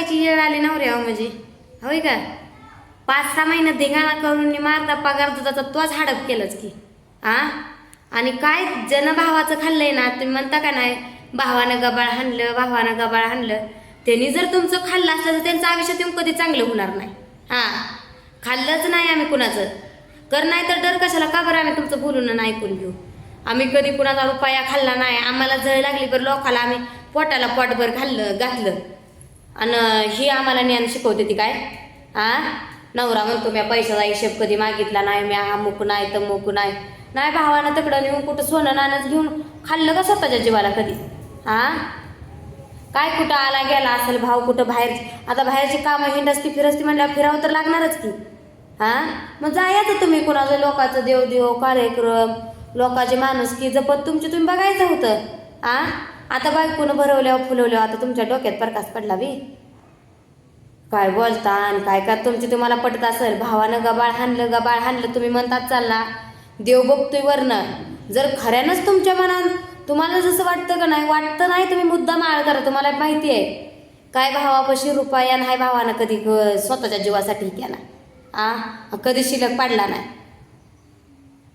करायची येळ आली नवऱ्यावर म्हणजे होय का? पाच सहा महिने धिंगाणा करून मारता पगार दुधाचा तोच हडप केलंच की. आ? आणि काय जनभावाचं खाल्लंय ना तुम्ही म्हणता का नाही? भावानं गबाळ हाणलं भावानं गबाळ हाणलं. त्यांनी जर तुमचं खाल्लं असलं तर त्यांचं आयुष्य तुम्ही कधी चांगलं होणार नाही. हा खाल्लंच नाही आम्ही कुणाचं. कर नाही तर डर कशाला? का बरं आम्ही तुमचं बोलून नाही ऐकून घेऊ? आम्ही कधी कुणाचा रुपया खाल्ला नाही. आम्हाला झळ लागली बरं लोकाला आम्ही पोटाला पोटभर खाल्लं घातलं. आणि ही आम्हाला ज्ञान शिकवते ती काय? हा नवरा म्हणतो मी पैशाचा हिशेब कधी मागितला नाही मी हा मुक नाही तर मुक नाही. नाही भावानं तिकडं नेऊन कुठं सोनं नाणंच घेऊन खाल्लं का स्वतःच्या जीवाला कधी? हा काय कुठं आला गेला असेल भाव कुठं बाहेर? आता बाहेरची कामं हिंडसती फिरस्ती म्हणल्यावर फिरावं तर लागणारच की. हा मग जायचं तुम्ही कुणाचं लोकांचं देवदेव कार्यक्रम लोकांचे माणूस की जपत तुमचे तुम्ही बघायचं होतं. आ? आता बायकोनं भरवल्यावर फुलवल्यावर आता तुमच्या डोक्यात प्रकाश पडला बी. काय बोलता आणि काय काय तुमची तुम्हाला पटत असेल भावानं गबाळ हाणलं गबाळ हाणलं तुम्ही म्हणतात चालला. देव बघतोय वरनं. जर खऱ्यानंच तुमच्या मनात तुम्हाला जसं वाटतं का नाही वाटतं नाही तुम्ही मुद्दा माळ करा तुम्हाला माहिती आहे. काय भावापाशी रुपया नाही भावानं कधी स्वतःच्या जीवासाठी केला. आ? कधी शिल्लक पाडला नाही.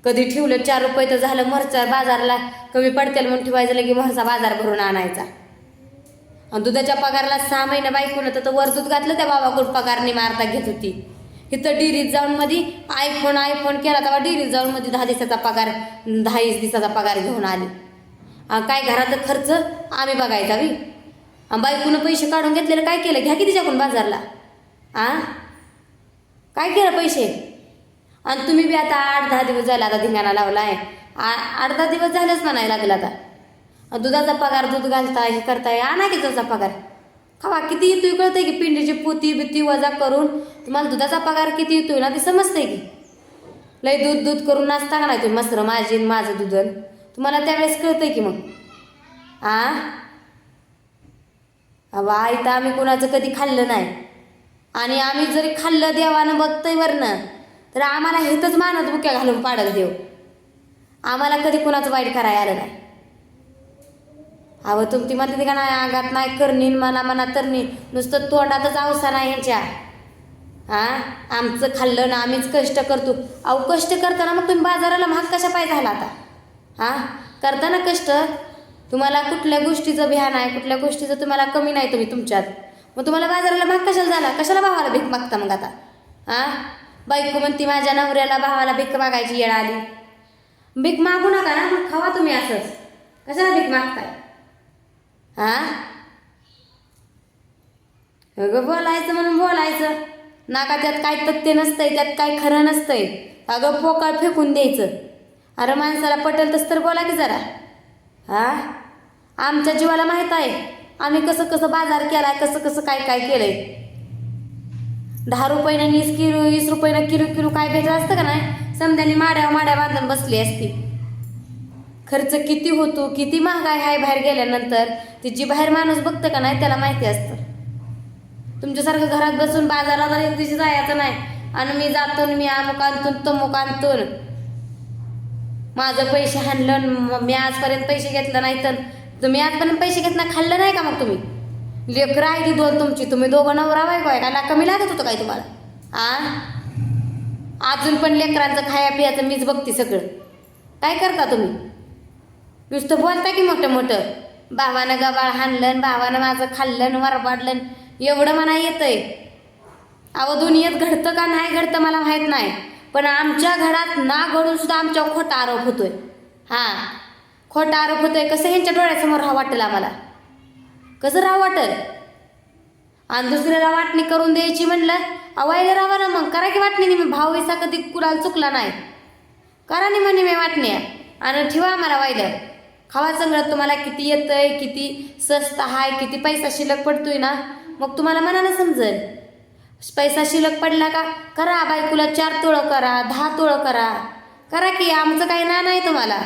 कधी ठेवलं चार रुपये तर झालं मरचा बाजारला. कमी पडतेल म्हणून ठेवायचं लगे मरचा बाजार भरून आणायचा. आणि दुधाच्या पगारला सहा महिने बायकून तर वर दूध घातलं त्या बाबाकडून पगारने मारता घेत होती. इथं डिरीत जाऊन मध्ये आयफोन आयफोन केला तेव्हा डिरीत जाऊन मध्ये दहा दिवसाचा पगार दहा दिवसाचा पगार घेऊन आली. काय घराचा खर्च? आम्ही बघायचा बी. बायकून पैसे काढून घेतलेलं काय केलं? घ्या की तिच्याकडून बाजारला. आ? काय केलं पैसे? आणि तुम्ही बी आता आठ दहा दिवस झाले आता धिंगाणा लावलाय. आ- आठ दहा दिवस झालेच म्हणायला लागला आता. दुधाचा पगार दूध घालताय हे करताय आणा की दुधाचा पगार. खावा किती येतोय कळतंय की पिंडीची पोती बिती वजा करून तुम्हाला दुधाचा पगार किती येतोय ना ते समजतंय की. लय दूध दूध करून नाचता का नाही तुम्ही? मस्त माझी माझं दुधन तुम्हाला त्यावेळेस कळतंय की मग. आ? अहो आई तर आम्ही कोणाचं कधी खाल्लं नाही. आणि आम्ही जरी खाल्लं देवानं बघतंय वरनं तर आम्हाला हेतच मानत बुक्या घालून पाडत देव. आम्हाला कधी कुणाचं वाईट करायला आलं नाही. अहो तुमची म्हणते का नाही अंगात नाही करणी न मना मना तरणी. नुसतं तोंडातच अवसा नाही ह्याच्या. हा? आमचं खाल्लं ना आम्हीच कष्ट करतो. अहो कष्ट करताना मग तुम्ही बाजाराला महाग कशा पाय झाला आता? हा? करताना कष्ट? तुम्हाला कुठल्या गोष्टीचं भ्यान आहे कुठल्या गोष्टीचं तुम्हाला कमी नाही तुम्ही तुमच्यात. मग तुम्हाला बाजाराला भाग कशाला झाला? कशाला भावाला भीक मागता मग आता? हा? बायको म्हणती माझ्या नवऱ्याला भावाला भीक मागायची येळ आली. भीक मागू नका ना मग खावा तुम्ही असंच. कशाला भीक मागताय? हा? अगं बोलायचं म्हणून बोलायचं. नाका त्यात काय तथ्य नसतंय त्यात काय खरं नसतंय. अगं पोकळ फेकून द्यायचं. अरे माणसाला पटेल तस तर बोला की जरा. हा? आमच्या जीवाला माहीत आहे. आम्ही कसं कसं बाजार केलाय कसं कसं काय काय केलंय. दहा रुपयानं वीस किलो वीस रुपयानं किलो किलो काय भेटलं असतं का नाही? समजाने माड्या माड्या बांधून बसली असती. खर्च किती होतो किती महागाय आहे बाहेर गेल्यानंतर? तिची जी बाहेर माणूस बघतं का नाही त्याला माहिती असतं. तुमच्यासारखं घरात बसून बाजारात एक दिवशी जायचं नाही. आणि मी जातो आणि मी अमुक आणतो तमुक आणतो माझं पैसे हाणलं मी आजपर्यंत पैसे घेतलं नाही तर तुम्ही आजपर्यंत पैसे घेतला खाल्लं नाही का मग तुम्ही? लेकरं आहे ती दोन तुमची. तुम्ही दोघं नवरा बायको आहे. का कमी लागत होतं काय तुम्हाला? आ? अजून पण लेकरांचं खाया पियाचं मीच बघते सगळं. काय करता तुम्ही? नुसतं बोलता की मोठं मोठं? भावानं गबाळ हाणलं न भावानं माझं खाल्लं वरबाडलं एवढं म्हणा येतंय. अहो दुनियेत घडतं का नाही घडतं मला माहीत नाही. पण आमच्या घरात ना घडून सुद्धा आमच्यावर खोटा आरोप होतोय. हां. खोटा आरोप होतोय कसं ह्यांच्या डोळ्यासमोर हा वाटेल आम्हाला? कसं राव वाटल? आणि दुसऱ्याला वाटणी करून द्यायची म्हणलं अवायला राहा ना मग. करा की वाटणी नाही मी भाऊ विसा कधी कुणाला चुकला नाही. करा नाही म्हणे मी वाटणी आणि ठेवा आम्हाला वायलं. खावा सगळं तुम्हाला किती येतंय किती स्वस्त आहे किती पैसा शिल्लक पडतोय ना? मग तुम्हाला मनानं समजेल. पैसा शिल्लक पडला का? करा बायकोला चार तोळं करा दहा तोळं करा. करा की आमचं काही ना नाही तुम्हाला.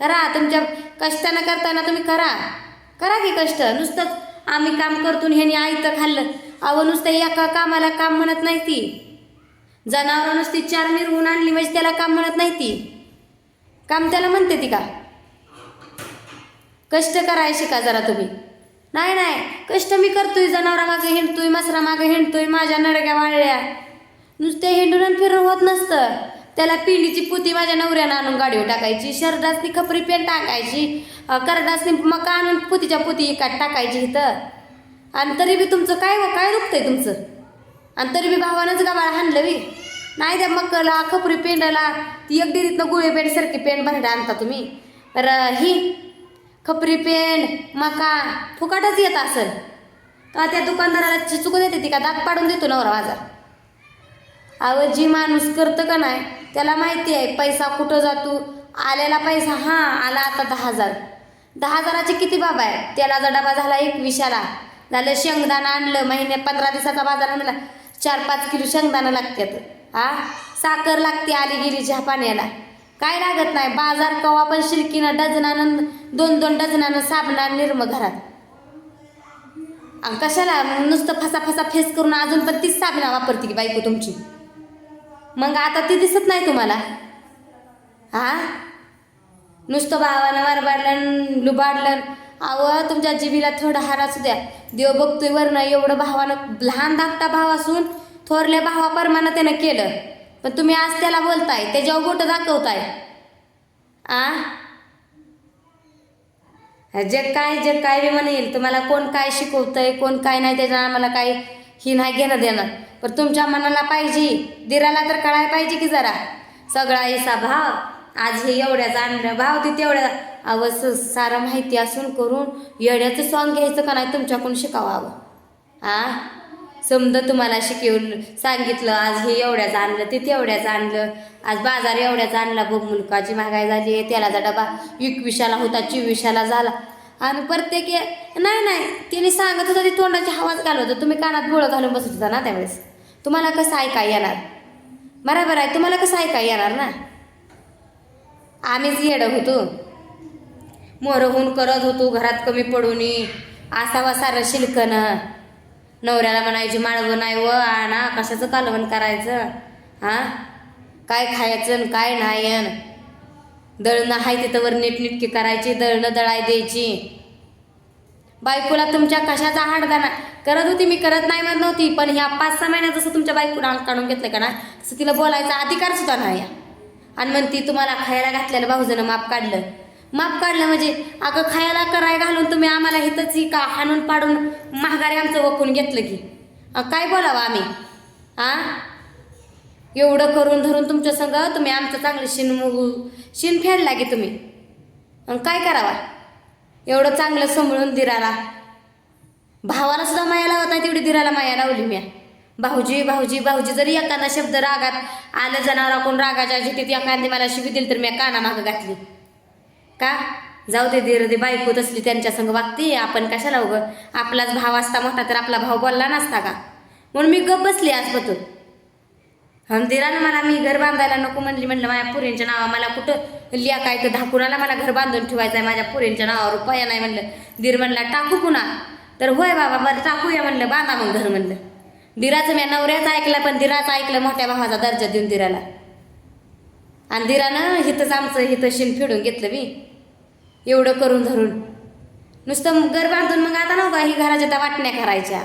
करा तुमच्या कष्टानं करताना तुम्ही करा. करा की कष्ट. नुसतंच आम्ही काम करतो ह्यानी आयतं खाल्लं. अहो नुसतं एका कामाला काम म्हणत नाही ती. जनावरं नुसती चार मिरवून आणली म्हणजे त्याला काम म्हणत नाही ती. काम त्याला म्हणते ती का? कष्ट कराय शिका जरा तुम्ही. नाही नाही. कष्ट मी करतोय जनावरा मागे हिंडतोय मसरा मागे हिंडतोय माझ्या नडक्या वाळल्या. नुसते हिंडून फिरणं फिरून होत नसतं. त्याला पिंडीची पुती माझ्या नवऱ्यानं आणून गाडीवर टाकायची शरदासनी खपरी पेन टाकायची अं, करडासनी मका आणून पुतीच्या पुती एकात टाकायची इथं. आणि तरी बी तुमचं काय व काय दुखतंय तुमचं? आणि तरी बी भावानंच गावाला हाणलं बी. नाही त्या मक्कला खपरी पेंडाला ती एक डिरीतनं गुळे पेंड सारखी पेंड भरडा आणता तुम्ही. तर ही खपरी पेंड मका फुकाटच येत असेल. का त्या दुकानदाराला चिचुकू देते ती का दाग पाडून देतो नवरा माझा. अहो जी माणूस करतं का नाही त्याला माहिती आहे पैसा कुठं जातो? आलेला पैसा हां आला आता दहा हजार. दहा हजाराचे किती बाबा आहे? तेलाचा डबा झाला एकविसाला झालं शेंगदाणा आणलं महिने पंधरा दिवसाचा बाजार आणला. चार पाच किलो शेंगदाणा लागतात हा? साखर लागते आली गेली चहा पाण्याला. काय लागत नाही. बाजार कवा पण शिल्कीनं डझनानं दोन दोन डझनानं साबणा निर्म घरात. आणि कशाला? नुसतं फसा फसा फेस करून अजून पण तीच साबणा वापरते की बायको तुमची. मग आता ती दिसत नाही तुम्हाला? हा? नुसतं भावानं वरबाडलं लुबाडलं अव तुमच्या जिबीला थोडा हार असू द्या. देव बघतोय वरनं एवढं भावानं लहान धाकटा भाव असून थोरल्या भावाप्रमाणे त्यानं केलं. पण तुम्ही आज त्याला बोलताय त्याच्यावर बोटं दाखवताय. आ? जग काय जग काय बी म्हणेल. तुम्हाला कोण काय शिकवतंय कोण काय नाही त्याच्या आम्हाला काय ही नाही घेणं देणं. पण तुमच्या मनाला पाहिजे. दिराला तर कळायला पाहिजे की जरा. सगळा ऐसा भाव. आज हे एवढ्याचा आणलं भाव ते तेवढ्या. अवस सारं माहिती असून करून येड्याचं सॉन्ग घ्यायचं का नाही तुमच्याकडून शिकावं आ? समजा तुम्हाला शिकवलं सांगितलं आज हे एवढ्याच आणलं ते तेवढ्याच आणलं आज बाजार एवढ्याच आणला बघ मुलकाची महागाई झाली आहे तेलाचा डबा एकविशाला होता चोवीसाला झाला. आणि प्रत्येक नाही नाही तिने सांगत होतं ती तोंडाची हवाच घालत होतं. तुम्ही कानात गोळं घालून बसत होता ना त्यावेळेस. तुम्हाला कसं ऐका येणार? बरोबर आहे तुम्हाला कसं ऐका येणार ना? आम्हीच येडं होतो मोरं करत होतो घरात कमी पडून असावा सारं शिलकणं. नवऱ्याला म्हणायची माळवं नाही व आणा कशाचं कालवण करायचं? हां? काय खायचं आणि काय नाही दळणं आहे तिथंवर वर करायची दळणं दळाय द्यायची. बायकोला तुमच्या कशाचा हाडगाना करत होती मी करत नाही म्हणत नव्हती पण ह्या पाच सहा महिन्यात जसं तुमच्या बायकोला अंग काढून घेतलं का ना तसं तिला बोलायचा अधिकार सुद्धा नाही. आणि म्हणती तुम्हाला खायला घातलेलं भाऊजनं माप काढलं. माप काढलं म्हणजे अगं खायला कराय घालून तुम्ही आम्हाला हिथंच ही का हाणून पाडून महागारी आमचं वकून घेतलं की? काय बोलावं आम्ही? आ? एवढं करून धरून तुमच्या संग तुम्ही आमचं चांगलं शिन मुगू शिन फेडला की तुम्ही. आणि काय करावा? एवढं चांगलं समळून दिराला. भावाला सुद्धा माया लावत नाही तेवढी दिराला माया लावली मी भाऊजी भाऊजी भाऊजी जरी एखादा शब्द रागात आलं जनावरा कोण रागाच्या जिथे एखादी मला शिवी दिली तर मी काना मागं घातली. का? जाऊ दे धीर दे बायको तसली त्यांच्या संग वागते. आपण कशाला उगं? आपलाच भाव असता मोठा तर आपला भाव बोलला नसता का? म्हणून मी गप बसली आजपासून हंदिरानं मला मी घर बांधायला नको म्हणली म्हणलं माझ्या पुरींच्या नावा मला कुठं लिया काय तर धाकुराला मला घर बांधून ठेवायचं आहे माझ्या पुरींच्या नावावर रुपया नाही म्हणलं. दीर म्हणला टाकू पुन्हा. तर होय बाबा बरं टाकूया म्हणलं बांधा मग घर म्हणलं. दिराचं मी नवऱ्याचं ऐकलं पण दिराचं ऐकलं मोठ्या भावाचा दर्जा देऊन दिराला. आणि दिरानं हिथंच आमचं हिथं शिन फिडून घेतलं मी एवढं करून धरून. नुसतं घर बांधून मग आता नव्हता ही घराच्या त्या वाटण्या करायच्या.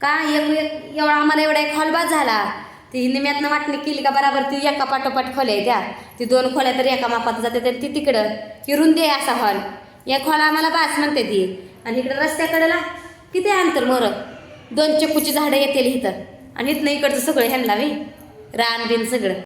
का एक- एवढा आम्हाला एवढा एक हॉलबाज झाला. ती निम्यातनं वाटणी केली का बराबर ती एका पाठोपाठ खोल्या आहे ती दोन खोल्या तर एका मापात जाते तर ती तिकडं. ती रुंदी आहे असा हॉल. या खोला आम्हाला बास म्हणते ती. आणि इकडं रस्त्याकडेला किती अंतर मोर. दोन चिकूची झाडं येतील इथं. आणि इथनं इकडचं सगळं ह्यांना मी रान बिन सगळं.